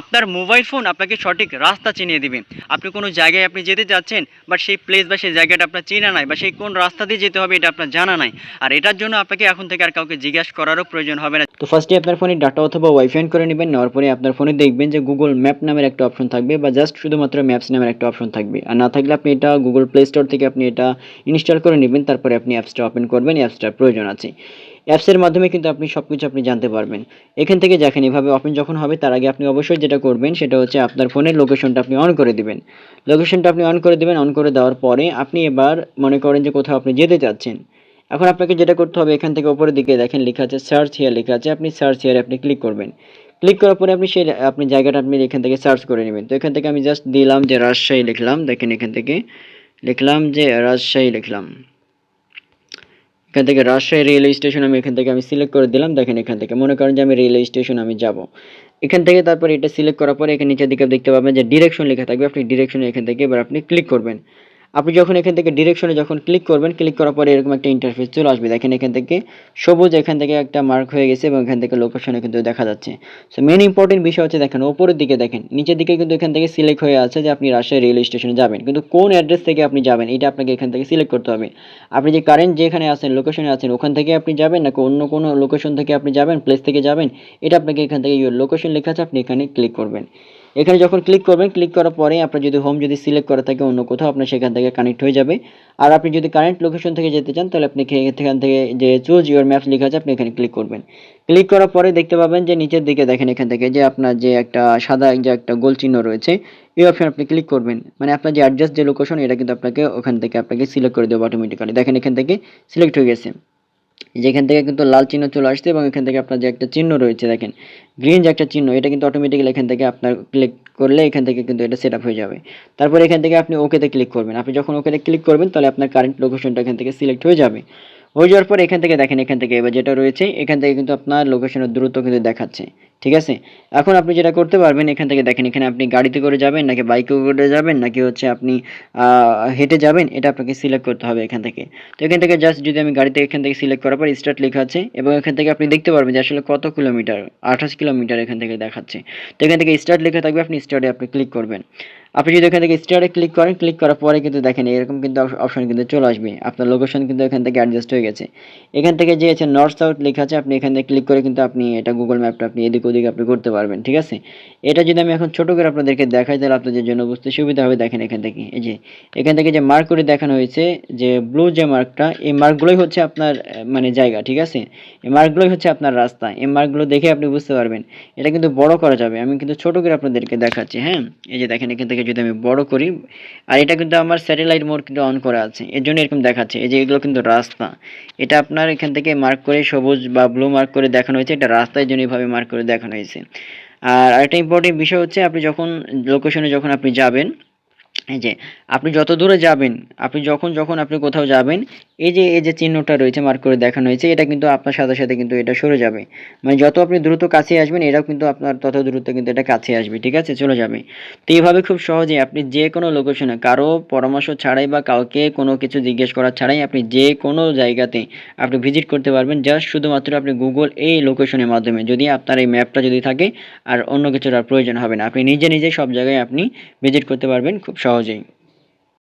আপনার mobile phone আপনাকে সঠিক রাস্তা চিনিয়ে দিবে। আপনি কোনো জায়গায় আপনি যেতে চাচ্ছেন বাট সেই প্লেস বা সেই জায়গাটা আপনার চেনা নাই, বা সেই কোন রাস্তা দিয়ে যেতে হবে এটা আপনার জানা নাই। আর এটার জন্য আপনাকে এখন থেকে আর কাউকে জিজ্ঞাসা করারও প্রয়োজন হবে না। তো ফার্স্টে আপনার ফোনে ডাটা অথবা ওয়াইফাই করে নেবেন, নেওয়ার পরে আপনার ফোনে দেখবেন যে গুগল ম্যাপ নামের একটা অপশন থাকবে, বা জাস্ট শুধুমাত্র ম্যাপস নামের একটা অপশন থাকবে। আর না থাকলে আপনি এটা গুগল প্লে স্টোর থেকে আপনি এটা ইনস্টল করে নেবেন, তারপরে আপনি অ্যাপসটা ওপেন করবেন অ্যাপসটার প্রয়োজন আছে। অ্যাপসের মাধ্যমে কিন্তু আপনি সব কিছু আপনি জানতে পারবেন। এখান থেকে দেখেন এভাবে ওপেন যখন হবে, তার আগে আপনি অবশ্যই যেটা করবেন, সেটা হচ্ছে আপনার ফোনের লোকেশনটা আপনি অন করে দিবেন। লোকেশনটা আপনি অন করে দেবেন অন করে দেওয়ার পরে আপনি এবার মনে করেন যে কোথাও আপনি যেতে চাচ্ছেন। এখন আপনাকে যেটা করতে হবে, এখান থেকে উপরের দিকে দেখেন লেখা আছে সার্চ হিয়ার লেখা আছে আপনি সার্চ হিয়ারে আপনি ক্লিক করবেন। ক্লিক করার পরে আপনি সেই আপনি জায়গাটা আপনি এখান থেকে সার্চ করে নেবেন। তো এখান থেকে আমি জাস্ট দিলাম যে রাজশাহী লিখলাম। দেখেন এখান থেকে লিখলাম যে রাজশাহী লিখলাম। এখান থেকে রাজশাহী রেলওয়ে স্টেশন আমি এখান থেকে আমি সিলেক্ট করে দিলাম। দেখেন এখান থেকে। মনে করেন যে আমি রেলওয়ে স্টেশন আমি যাব। এখান থেকে তারপর এটা সিলেক্ট করার পরে এখানে নিচের দিকে দেখতে পাবেন যে ডিরেকশন লেখা থাকবে। আপনি ডিরেকশন এখান থেকে এবার আপনি ক্লিক করবেন। আপনি যখন এখান থেকে ডিরেকশনে যখন ক্লিক করবেন ক্লিক করার পরে এরকম একটা ইন্টারফেস চলে আসবে। দেখেন এখান থেকে সবুজ এখান থেকে একটা মার্ক হয়ে গেছে এবং এখান থেকে লোকেশনে কিন্তু দেখা যাচ্ছে। সো মেন ইম্পর্টেন্ট বিষয় হচ্ছে দেখেন, ওপরের দিকে দেখেন, নিচের দিকে কিন্তু এখান থেকে সিলেক্ট হয়ে আছে যে আপনি রাজশাহী রেলওয়ে স্টেশনে যাবেন। কিন্তু কোন অ্যাড্রেস থেকে আপনি যাবেন, এটা আপনাকে এখান থেকে সিলেক্ট করতে হবে। আপনি যে কারেন্ট যেখানে আছেন লোকেশনে আছেন, ওখান থেকে আপনি যাবেন নাকি অন্য কোনো লোকেশন থেকে আপনি যাবেন প্লেস থেকে যাবেন, এটা আপনাকে এখান থেকে লোকেশন লেখা আছে, আপনি এখানে ক্লিক করবেন। এখানে যখন ক্লিক করবেন ক্লিক করার পরে আপনার যদি হোম যদি সিলেক্ট করা থাকে অন্য কোথাও, আপনার সেখান থেকে কানেক্ট হয়ে যাবে। আর আপনি যদি কারেন্ট লোকেশন থেকে যেতে চান, তাহলে আপনি এখে- এখান থেকে যে চুজ ইউর ম্যাপস লেখা আছে, আপনি এখানে ক্লিক করবেন। ক্লিক করার পরে দেখতে পাবেন যে নিচের দিকে দেখেন, এখান থেকে যে আপনার যে একটা সাদা যে একটা গোল চিহ্ন রয়েছে, এই অপশন আপনি ক্লিক করবেন। মানে আপনার যে অ্যাডজাস্ট যে লোকেশন এটা কিন্তু আপনাকে ওখান থেকে আপনাকে সিলেক্ট করে দেবো অটোমেটিক্যালি দেখেন এখান থেকে সিলেক্ট হয়ে গেছে। যেখান থেকে কিন্তু লাল চিহ্ন চলে আসছে এবং এখান থেকে আপনার যে একটা চিহ্ন রয়েছে, দেখেন গ্রিন যে একটা চিহ্ন, এটা কিন্তু অটোমেটিক্যালি এখান থেকে আপনার ক্লিক করলে এখান থেকে কিন্তু এটা সেট হয়ে যাবে। তারপর এখান থেকে আপনি ওকেতে ক্লিক করবেন। আপনি যখন ওকেতে ক্লিক করবেন, তাহলে আপনার কারেন্ট লোকেশনটা এখান থেকে সিলেক্ট হয়ে যাবে। হয়ে যাওয়ার পর এখান থেকে দেখেন, এখান থেকে এবার যেটা রয়েছে, এখান থেকে কিন্তু আপনার লোকেশনের দ্রুত কিন্তু দেখাচ্ছে। ঠিক আছে এখন আপনি যেটা করতে পারবেন এখান থেকে দেখেন এখানে আপনি গাড়িতে করে যাবেন নাকি বাইকে করে যাবেন নাকি হচ্ছে আপনি হেঁটে যাবেন এটা আপনাকে সিলেক্ট করতে হবে এখান থেকে তো এখান থেকে জাস্ট যদি আমি গাড়িতে এখান থেকে সিলেক্ট করার পর স্টার্ট লেখা আছে এবং এখান থেকে আপনি দেখতে পারবেন যে আসলে কত কিলোমিটার আঠাশ কিলোমিটার এখান থেকে দেখাচ্ছে তো এখান থেকে স্টার্ট লেখা থাকবে আপনি স্টার্টে আপনি ক্লিক করবেন আপনি যদি এখান থেকে স্টার্টে ক্লিক করেন ক্লিক করার পরে কিন্তু দেখেন এরকম কিন্তু অপশন কিন্তু চলে আসবে আপনার লোকেশন কিন্তু এখান থেকে অ্যাডজাস্ট হয়ে গেছে এখান থেকে যে আছে নর্থ সাউথ লেখা আছে আপনি এখান থেকে ক্লিক করে কিন্তু আপনি এটা গুগল ম্যাপটা আপনি এদিক ওদিক আপনি করতে পারবেন, ঠিক আছে? এটা যদি আমি এখন ছোট করে আপনাদেরকে দেখাই, তাহলে আপনাদের জন্য বুঝতে সুবিধা হবে। দেখেন এখান থেকে, এই যে, এখান থেকে যে মার্ক করে দেখানো হয়েছে, যে ব্লু যে মার্কটা এই মার্কগুলোই হচ্ছে আপনার মানে জায়গা, ঠিক আছে? এই মার্কগুলোই হচ্ছে আপনার রাস্তা। এই মার্কগুলো দেখে আপনি বুঝতে পারবেন। এটা কিন্তু বড় করা যাবে। আমি কিন্তু ছোট করে আপনাদেরকে দেখাচ্ছি হ্যাঁ? এই যে দেখেন, এখান থেকে যদি আমি বড় করি, আর এটা কিন্তু আমার স্যাটেলাইট মোড কিন্তু অন করা আছে। এর জন্য এরকম দেখাচ্ছে। এই যে এগুলো কিন্তু রাস্তা। এটা আপনার এখান থেকে মার্ক করে সবুজ বা ব্লু মার্ক করে দেখানো হয়েছে। এটা রাস্তায় জন্য এইভাবে মার্ক করে দেখানো হয়েছে। আর আরেকটা ইম্পর্টেন্ট বিষয় হচ্ছে আপনি যখন লোকেশনে যখন আপনি যাবেন এই যে, আপনি যত দূরে যাবেন, আপনি যখন যখন আপনি কোথাও যাবেন, এই যে এই যে চিহ্নটা রয়েছে মার্ক করে দেখানো হয়েছে, এটা কিন্তু আপনার সাথে সাথে কিন্তু এটা সরে যাবে। মানে যত আপনি দ্রুত কাছে আসবেন, এটাও কিন্তু আপনার তত দ্রুত কিন্তু এটা কাছে আসবে, ঠিক আছে? চলে যাবে। তো এইভাবে খুব সহজে আপনি যে কোনো লোকেশনে কারও পরামর্শ ছাড়াই বা কাউকে কোনো কিছু জিজ্ঞেস করা ছাড়াই আপনি যে কোনো জায়গাতে আপনি ভিজিট করতে পারবেন। জাস্ট শুধুমাত্র আপনি গুগল এই লোকেশনের মাধ্যমে, যদি আপনার এই ম্যাপটা যদি থাকে, আর অন্য কিছুর আর প্রয়োজন হবে না। আপনি নিজে নিজে সব জায়গায় আপনি ভিজিট করতে পারবেন, খুব 报警